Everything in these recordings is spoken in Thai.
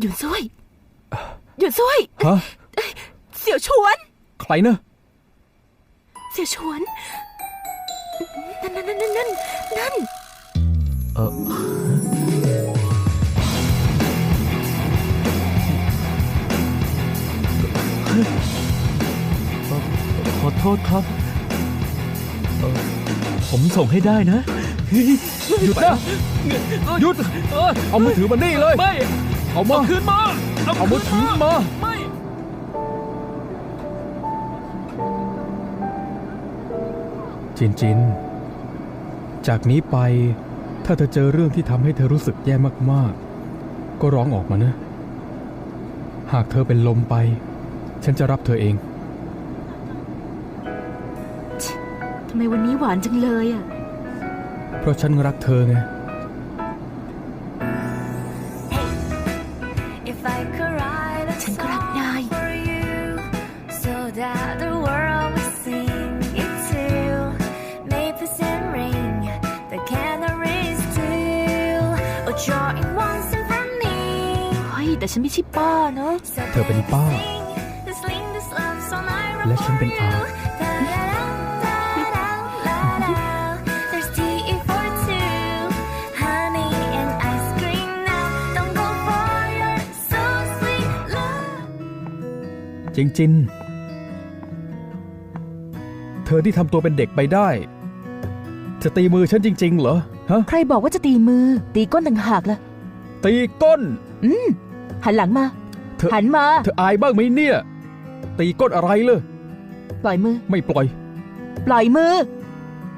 หยุนซุยหยุนซุยฮะเสี่ยวชวน ใครเนะเสี่ยวชวนนั่นนั่นนั่นนั่นนั่นนั่นเออขอโทษครับเอ่อผมส่งให้ได้นะ หยุดนะ หยุด เอามือถือมานี่เลย ไม่ เอามา เอาคืนมาเอามือถือมา ไม่ จินจิน จากนี้ไป ถ้าเธอเจอเรื่องที่ทำให้เธอรู้สึกแย่มากๆ ก็ร้องออกมานะ หากเธอเป็นลมไป ฉันจะรับเธอเอง ทำไมวันนี้หวานจังเลยอะ เพราะฉันรักเธอไง ฉันไม่ใช่ป้าเนาะ So เธอเป็นป้า sing, this sing, this love song I wrote และฉันเป็น for อา you. Da-da-da, da-da-da. There's tea for two, honey and ice cream now. Don't go for your so sweet love. จริงจิน เธอที่ทำตัวเป็นเด็กไปได้ จะตีมือฉันจริง ๆ เหรอ ฮะ ใครบอกว่าจะตีมือ ตีก้นต่างหากล่ะ ตีก้น หันหลังมา เธอ หันมา เธออายบ้างไหมเนี่ย ตีก้นอะไรเลยปล่อยมือ ไม่ปล่อย ปล่อยมือ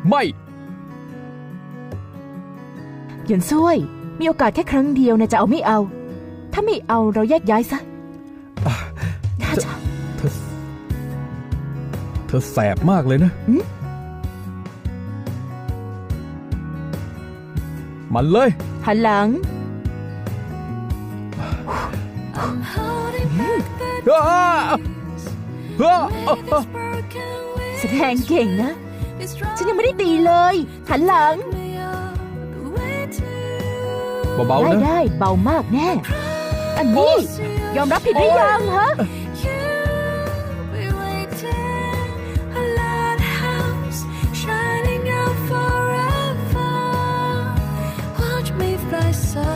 ไม่ หยุนซุยมีโอกาสแค่ครั้งเดียวนะจะเอาไม่เอา ถ้าไม่เอาเราแยกย้ายซะน่าจะ เธอ เธอแสบมากเลยนะ หืม มันเลย หันหลัง แสดงเก่งนะ This ฉันยังไม่ได้ตีเลยหันหลัง drives me all the way to เบาได้ๆนะได้เบามากแน่ อันนี้ ยอมรับผิดหรือยังฮะ you. Be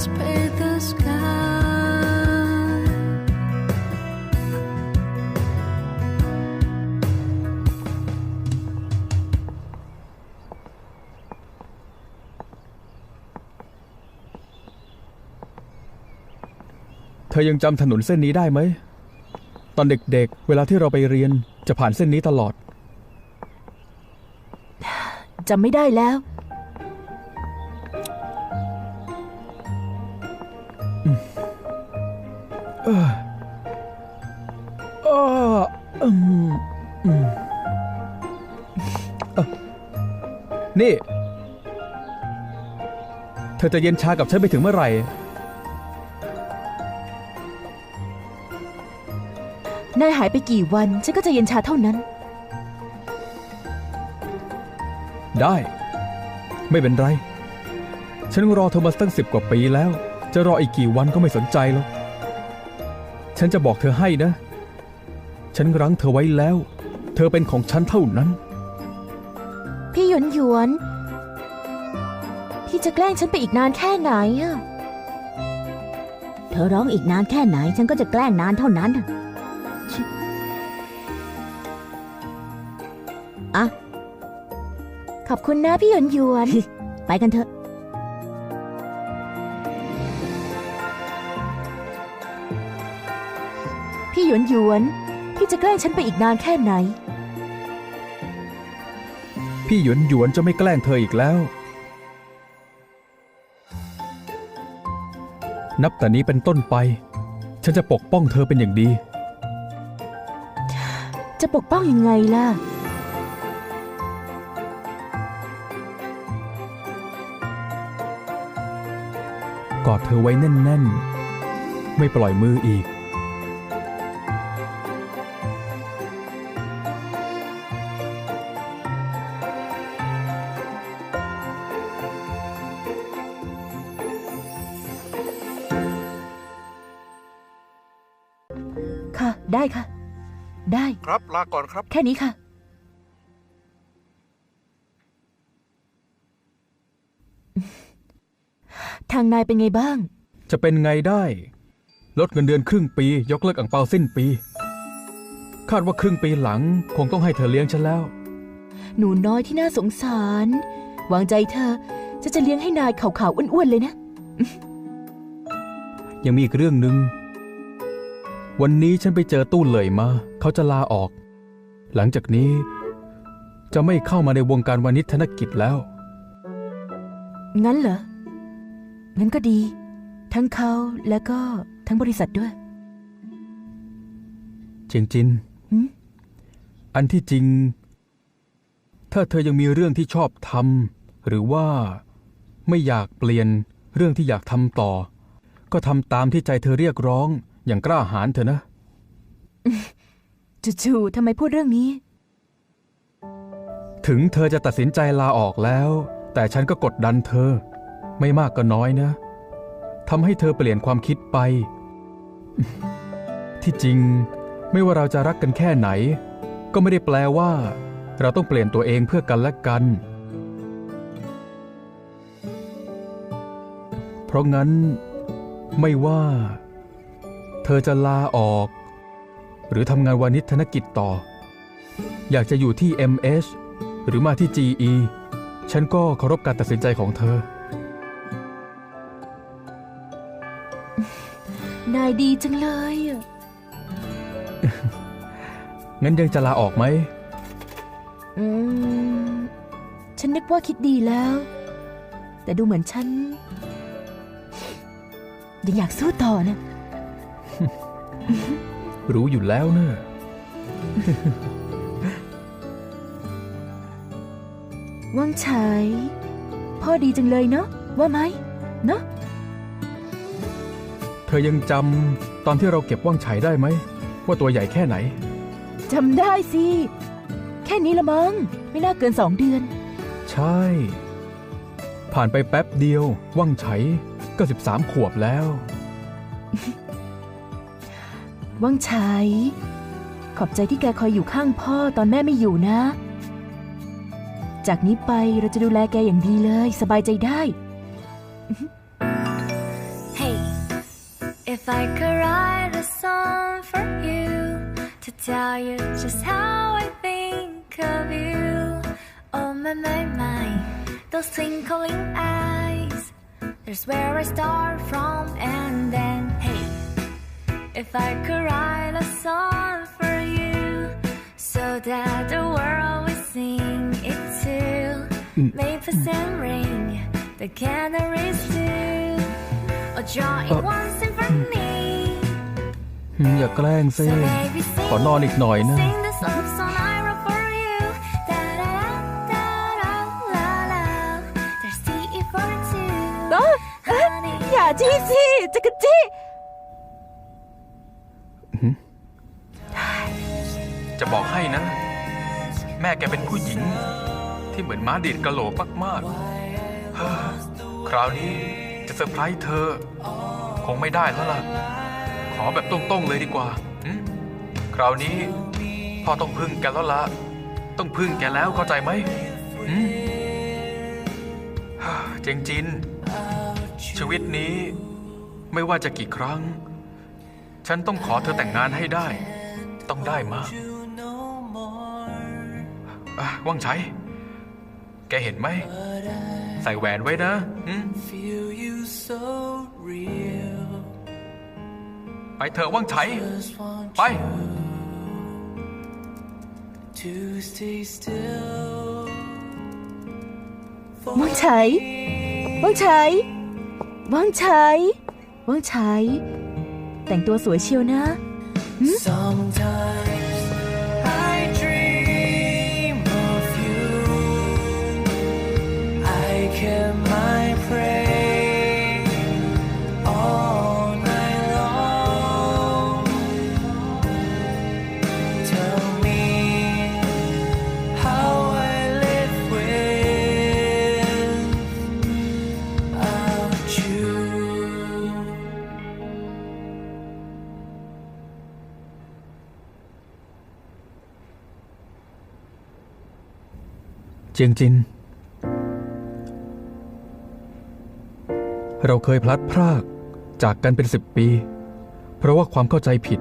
เธอยังจำถนนเส้นนี้ได้ไหม ตอนเด็กๆเวลาที่เราไปเรียนจะผ่านเส้นนี้ตลอด จำไม่ได้แล้ว นี่ เธอจะเย็นชากับฉันไปถึงเมื่อไหร่ นายหายไปกี่วัน ฉันก็จะเย็นชาเท่านั้น ได้ ไม่เป็นไร ฉันรอเธอมาตั้งสิบกว่าปีแล้ว จะรออีกกี่วันก็ไม่สนใจหรอก ฉันจะบอกเธอให้นะ ฉันรั้งเธอไว้แล้วเธอเป็นของฉันเท่านั้น พี่หยวนหยวน พี่จะแกล้งฉันไปอีกนานแค่ไหนอะเธอร้องอีกนานแค่ไหน ฉันก็จะแกล้งนานเท่านั้นน่ะอะขอบคุณนะพี่หยวนหยวน ไปกันเถอะ พี่หยวนหยวน พี่จะแกล้งฉันไปอีกนานแค่ไหน พี่หยวนหยวนจะไม่แกล้งเธออีกแล้ว นับแต่นี้เป็นต้นไป ฉันจะปกป้องเธอเป็นอย่างดี จะปกป้องยังไงล่ะ กอดเธอไว้แน่น ๆ ไม่ปล่อยมืออีก ได้ค่ะ ได้ ครับลาก่อนครับ แค่นี้ค่ะ ทางนายเป็นไงบ้าง จะเป็นไงได้ ลดเงินเดือนครึ่งปี ยกเลิกอ่งเปาสิ้นปี คาดว่าครึ่งปีหลัง คงต้องให้เธอเลี้ยงฉันแล้ว หนูน้อยที่น่าสงสาร วางใจเธอ จะจะเลี้ยงให้นายขาวๆอ้วนๆเลยนะ ยังมีอีกเรื่องหนึ่ง วันนี้ฉันไปเจอตู้เหลยมา เขาจะลาออก หลังจากนี้ จะไม่เข้ามาในวงการวานิชธนกิจแล้ว งั้นเหรอ งั้นก็ดี ทั้งเขาและก็ทั้งบริษัทด้วย เจียงจิน หืม อันที่จริง ถ้าเธอยังมีเรื่องที่ชอบทำหรือว่าไม่อยากเปลี่ยนเรื่องที่อยากทำต่อ ก็ทำตามที่ใจเธอเรียกร้อง อย่างกล้าหาญเถอะนะ จู่ๆทำไมพูดเรื่องนี้ ถึงเธอจะตัดสินใจลาออกแล้ว แต่ฉันก็กดดันเธอ ไม่มากก็น้อยนะทำให้เธอเปลี่ยนความคิดไป ที่จริง ไม่ว่าเราจะรักกันแค่ไหน ก็ไม่ได้แปลว่า เราต้องเปลี่ยนตัวเองเพื่อกันและกัน เพราะงั้นไม่ว่า เธอจะลาออก หรือทำงานวานิชธนกิจต่อ อยากจะอยู่ที่ MS หรือมาที่ GE ฉันก็เคารพการตัดสินใจของเธอ นายดีจังเลยอะงั้นยังจะลาออกไหม อืม ฉันนึกว่าคิดดีแล้ว แต่ดูเหมือนฉัน ยังอยากสู้ต่อนะ รู้อยู่แล้วเนอะว่างไฉพ่อดีจังเลยเนาะว่าไหมเนาะเธอยังจำตอนที่เราเก็บว่างไฉได้ไหม ว่าตัวใหญ่แค่ไหน จำได้สิ แค่นี้ละมั้งไม่น่าเกินสองเดือน ใช่ ผ่านไปแป๊บเดียวว่างไฉก็สิบสามขวบแล้ว ว่างไฉขอบใจที่แกคอยอยู่ข้างพ่อตอนแม่ไม่อยู่นะ จากนี้ไปเราจะดูแลแกอย่างดีเลย สบายใจได้ Hey, if I could write a song for you to tell you just how I think of you. Oh my my my, those twinkling eyes. There's where I start from, and then if I could write a song for you so that the world will sing it too. Maple and ring, the canaries too. Or drawing one symphony. อืมอย่าแกล้งซิ So baby, sing, ขอนอนอีกหน่อยนะ sing this love song I wrote for you. Da da da da da la la. There's tea for two. เอ้ย Honey, อย่าจี้สิจักรจี้จ บอกให้นะแม่แกเป็นผู้หญิง ที่เหมือนม้าดีดกระโหลกมากๆคราวนี้จะเซอร์ไพรส์เธอ คงไม่ได้แล้วล่ะ ขอแบบตรงๆเลยดีกว่าคราวนี้พ่อต้องพึ่งแกแล้วล่ะ ต้องพึ่งแกแล้วเข้าใจไหมเจงจิน ชีวิตนี้ไม่ว่าจะกี่ครั้ง ฉันต้องขอเธอแต่งงานให้ได้ ต้องได้มา you no more. อะว่างใช้ แกเห็นไหม ใส่แหวนไว้นะหืม Feel you so real. ไปเถอะว่างใช้ Just want ไป to stay still. ว่างไฉว่างไฉว่างไฉว่างไฉแต่งตัวสวยเชียวนะ Sometimes จียงจิน เราเคยพลัดพรากจากกันเป็นสิบปี เพราะว่าความเข้าใจผิด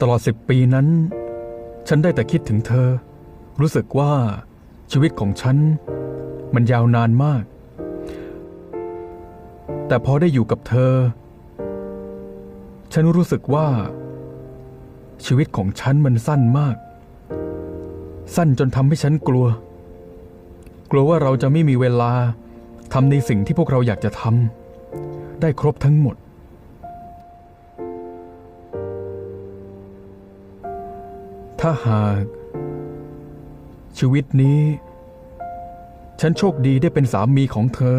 ตลอดสิบปีนั้น ฉันได้แต่คิดถึงเธอ รู้สึกว่าชีวิตของฉัน มันยาวนานมาก แต่พอได้อยู่กับเธอ ฉันรู้สึกว่า ชีวิตของฉันมันสั้นมาก สั้นจนทำให้ฉันกลัว กลัวว่าเราจะไม่มีเวลาทำในสิ่งที่พวกเราอยากจะทำได้ครบทั้งหมด ถ้าหาก ชีวิตนี้ ฉันโชคดีได้เป็นสามีของเธอ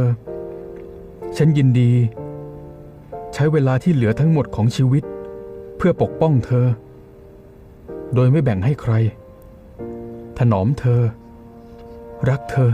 ฉันยินดี ใช้เวลาที่เหลือทั้งหมดของชีวิต เพื่อปกป้องเธอ โดยไม่แบ่งให้ใคร ถนอมเธอ รักเธอ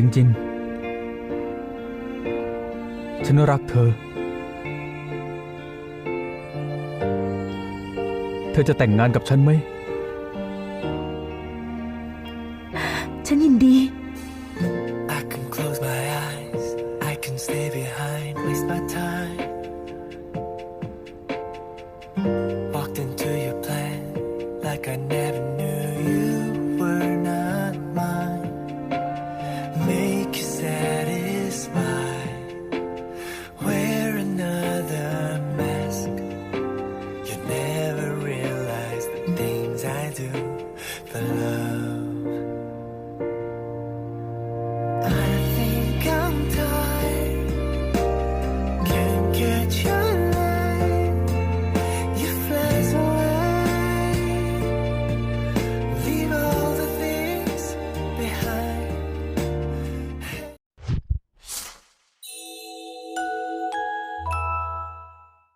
เจียงจิน ฉันรักเธอ เธอจะแต่งงานกับฉันไหม ฉันยินดี do.